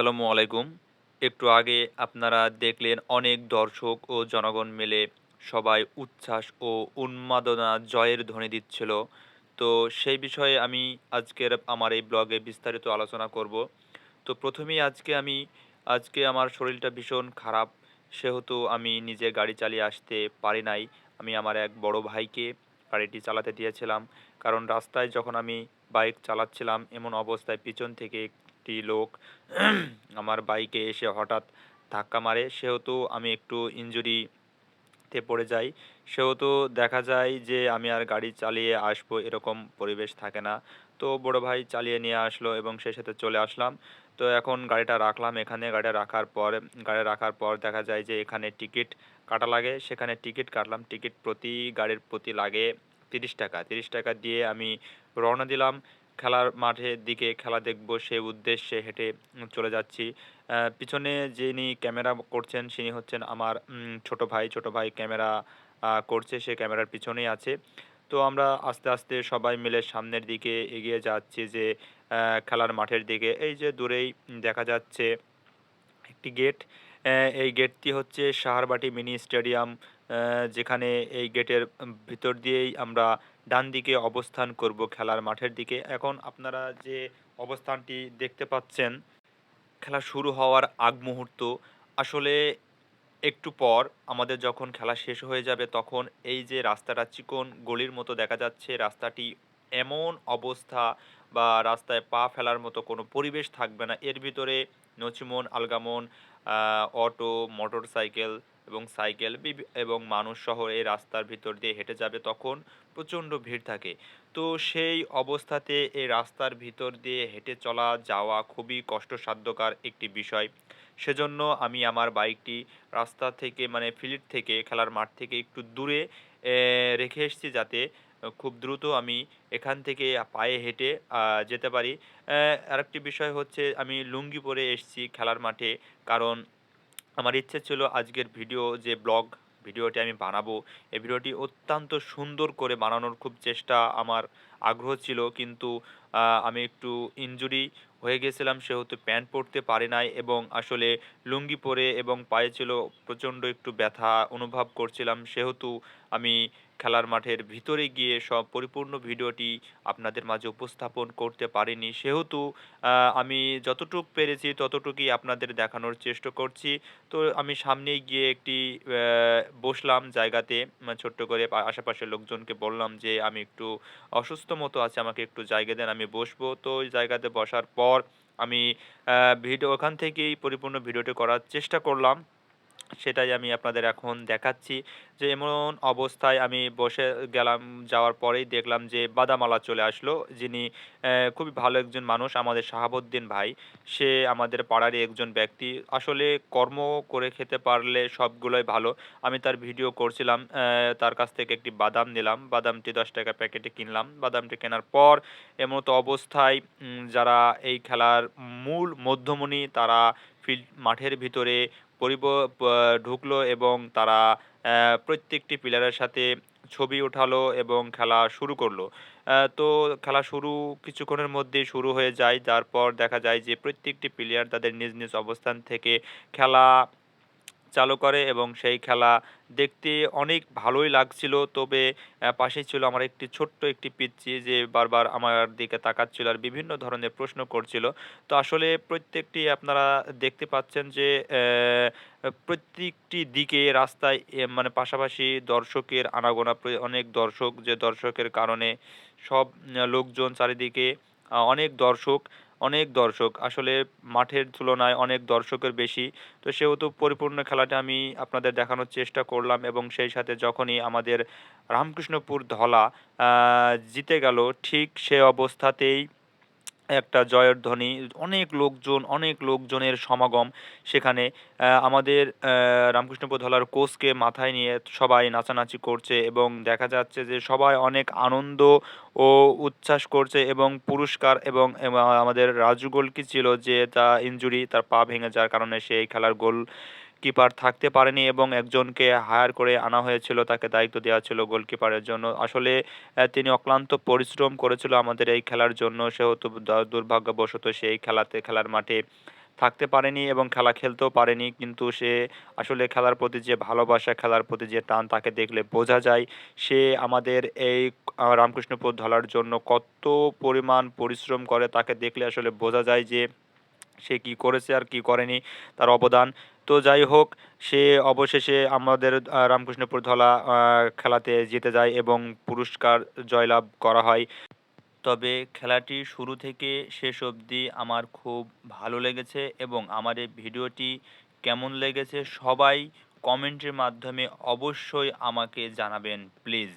আসসালামু আলাইকুম। একটু আগে আপনারা দেখলেন অনেক দর্শক ও জনগণ মিলে সবাই উচ্ছ্বাস ও উন্মাদনা জয়ের ধ্বনি দিচ্ছিল। তো সেই বিষয়ে আমি আজকের আমার এই ব্লগে বিস্তারিত আলোচনা করব। তো প্রথমেই আজকে আমি, আজকে আমার শরীরটা ভীষণ খারাপ। সেহেতু আমি নিজে গাড়ি চালিয়ে আসতে পারি নাই। আমি আমার এক বড় ভাইকে গাড়িটি চালাতে দিয়েছিলাম। কারণ রাস্তায় যখন আমি বাইক চালাচ্ছিলাম, এমন অবস্থায় পিছন থেকে একটি লোক আমার বাইকে এসে হঠাৎ ধাক্কা মারে। সেহেতু আমি একটু ইনজুরিতে পড়ে যাই। সেহেতু দেখা যায় যে আমি আর গাড়ি চালিয়ে আসব এরকম পরিবেশ থাকে না। তো বড় ভাই চালিয়ে নিয়ে আসলো এবং সেই সাথে চলে আসলাম। তো এখন গাড়িটা রাখলাম এখানে। গাড়িটা রাখার পর, গাড়ি রাখার পর দেখা যায় যে এখানে টিকিট কাটা লাগে। সেখানে টিকিট কাটলাম। টিকিট প্রতি গাড়ির প্রতি লাগে তিরিশ টাকা। তিরিশ টাকা দিয়ে আমি রওনা দিলাম। খেলার মাঠের দিকে খেলা দেখব, সে উদ্দেশ্যে হেঁটে চলে যাচ্ছি। পিছনে যিনি ক্যামেরা করছেন তিনি হচ্ছেন আমার ছোট ভাই। ছোট ভাই ক্যামেরা করছে, সে ক্যামেরার পিছনেই আছে। তো আমরা আস্তে আস্তে সবাই মিলে সামনের দিকে এগিয়ে যাচ্ছি যে খেলার মাঠের দিকে। এই যে দূরেই দেখা যাচ্ছে একটি গেট। এই গেটটি হচ্ছে সাহারবাটি মিনি স্টেডিয়াম। যেখানে এই গেটের ভিতর দিয়েই আমরা ডান দিকে অবস্থান করব খেলার মাঠের দিকে। এখন আপনারা যে অবস্থানটি দেখতে পাচ্ছেন, খেলা শুরু হওয়ার আগ মুহূর্ত, আসলে একটু পর আমাদের যখন খেলা শেষ হয়ে যাবে তখন এই যে রাস্তাটা চিকন গলির মতো দেখা যাচ্ছে, রাস্তাটি এমন অবস্থা বা রাস্তায় পা ফেলার মতো কোনো পরিবেশ থাকবে না। এর ভিতরে নচিমন, আলগামন অটো মোটর সাইকেল এবং সাইকেল এবং মানুষ সহ এই রাস্তার ভিতর দিয়ে হেঁটে যাবে তখন প্রচণ্ড ভিড় থাকে। তো সেই অবস্থাতে এই রাস্তার ভিতর দিয়ে হেঁটে চলা যাওয়া খুবই কষ্টসাধ্যকর একটি বিষয়। সেজন্য আমি আমার বাইকটি রাস্তা থেকে মানে ফিল্ড থেকে, খেলার মাঠ থেকে একটু দূরে রেখে এসেছি যাতে খুব দ্রুত আমি এখান থেকে পায়ে হেঁটে যেতে পারি। আরেকটি বিষয় হচ্ছে আমি লুঙ্গি পরে এসেছি খেলার মাঠে, কারণ আমার ইচ্ছে ছিল আজকের ভিডিও, যে ব্লগ ভিডিওটি আমি বানাবো, এই ভিডিওটি অত্যন্ত সুন্দর করে বানানোর খুব চেষ্টা আমার আগ্রহ ছিল। কিন্তু আমি একটু ইনজুরি হয়ে গেছিলাম, সেহেতু প্যান্ট পরতে পারি নাই এবং আসলে লুঙ্গি পরে এবং পায়ে ছিল প্রচণ্ড একটু ব্যথা অনুভব করছিলাম। সেহেতু আমি খেলার মাঠের ভিতরে গিয়ে সব পরিপূর্ণ ভিডিওটি আপনাদের মাঝে উপস্থাপন করতে পারিনি। সেহেতু আমি যতটুক পেরেছি ততটুকুই আপনাদের দেখানোর চেষ্টা করছি। তো আমি সামনেই গিয়ে একটি বসলাম জায়গাতে ছোট্ট করে আশেপাশের লোকজনকে বললাম যে, আমি একটু অসুস্থ মতো আছে, আমাকে একটু জায়গা দেন, আমি বসবো। তো ওই জায়গাতে বসার পর আমি ভিডিও ওখান থেকেই পরিপূর্ণ ভিডিওটি করার চেষ্টা করলাম। সেটাই আমি আপনাদের এখন দেখাচ্ছি। যে এমন অবস্থায় আমি বসে গেলাম, যাওয়ার পরেই দেখলাম যে বাদামালা চলে আসলো। যিনি খুবই ভালো একজন মানুষ, আমাদের শাহাবুদ্দিন ভাই। সে আমাদের পাড়ারই একজন ব্যক্তি। আসলে কর্ম করে খেতে পারলে সবগুলোই ভালো। আমি তার ভিডিও করছিলাম তার কাছ থেকে একটি বাদাম নিলাম। বাদামটি দশ টাকা প্যাকেটে কিনলাম। বাদামটি কেনার পর এমত অবস্থায় যারা এই খেলার মূল মধ্যমণি, তারা ফিল্ড, মাঠের ভিতরে পরিব ঢুকলো এবং তারা প্রত্যেকটি প্লেয়ারের সাথে ছবি উঠালো এবং খেলা শুরু করল। তো খেলা শুরু কিছুক্ষণের মধ্যে শুরু হয়ে যায়। তারপর দেখা যায় যে প্রত্যেকটি প্লেয়ার তাদের নিজ নিজ অবস্থান থেকে খেলা চালু করে এবং সেই খেলা দেখতে অনেক ভালোই লাগছিল। তবে পাশেই ছিল আমার একটি ছোট্ট একটি পিচ্চি যে বারবার আমার দিকে তাকাচ্ছিল আর বিভিন্ন ধরনের প্রশ্ন করছিল। তো আসলে প্রত্যেকটি আপনারা দেখতে পাচ্ছেন যে প্রত্যেকটি দিকে রাস্তায় মানে পাশাপাশি দর্শকের আনাগোনা অনেক দর্শক, যে দর্শকের কারণে সব লোকজন চারিদিকে অনেক দর্শক অনেক দর্শক। আসলে মাঠের তুলনায় অনেক দর্শকের বেশি। তো সেহেতু পরিপূর্ণ খেলাটা আমি আপনাদের দেখানোর চেষ্টা করলাম এবং সেই সাথে যখনই আমাদের রামকৃষ্ণপুর ধলা জিতে গেল, ঠিক সে অবস্থাতেই একটা জয়ের ধ্বনি অনেক লোকজন অনেক লোকজনের সমাগম সেখানে আমাদের আহ, রামকৃষ্ণপুর ধলার কোচকে মাথায় নিয়ে সবাই নাচানাচি করছে এবং দেখা যাচ্ছে যে সবাই অনেক আনন্দ ও উচ্ছ্বাস করছে এবং পুরস্কার এবং আমাদের রাজু গোলকি ছিল যে তা ইনজুরি তার পা ভেঙে যাওয়ার কারণে সেই খেলার গোল কিপার থাকতে পারেনি এবং একজনকে হায়ার করে আনা হয়েছিল, তাকে দায়িত্ব দেওয়া ছিল গোলকিপারের জন্য। আসলে তিনি অক্লান্ত পরিশ্রম করেছিল আমাদের এই খেলার জন্য, সেহেতু দুর্ভাগ্যবশত সেই খেলাতে, খেলার মাঠে থাকতে পারেনি এবং খেলা খেলতেও পারেনি, কিন্তু সে আসলে খেলার প্রতি যে ভালোবাসা, খেলার প্রতি যে টান, তাকে দেখলে বোঝা যায় সে আমাদের এই রামকৃষ্ণপুর ধলার জন্য কত পরিমাণ পরিশ্রম করে, তাকে দেখলে আসলে বোঝা যায় যে সে কি করেছে আর কি করেনি। তার অবদান তো যাই হোক, সে অবশেষে আমাদের রামকৃষ্ণপুর ধলা খেলাতে জিতে যায় এবং পুরস্কার জয়লাভ করা হয়। তবে খেলাটি শুরু থেকে শেষ অবধি আমার খুব ভালো লেগেছে এবং আমার এই ভিডিওটি কেমন লেগেছে সবাই কমেন্টের মাধ্যমে অবশ্যই আমাকে জানাবেন, প্লিজ।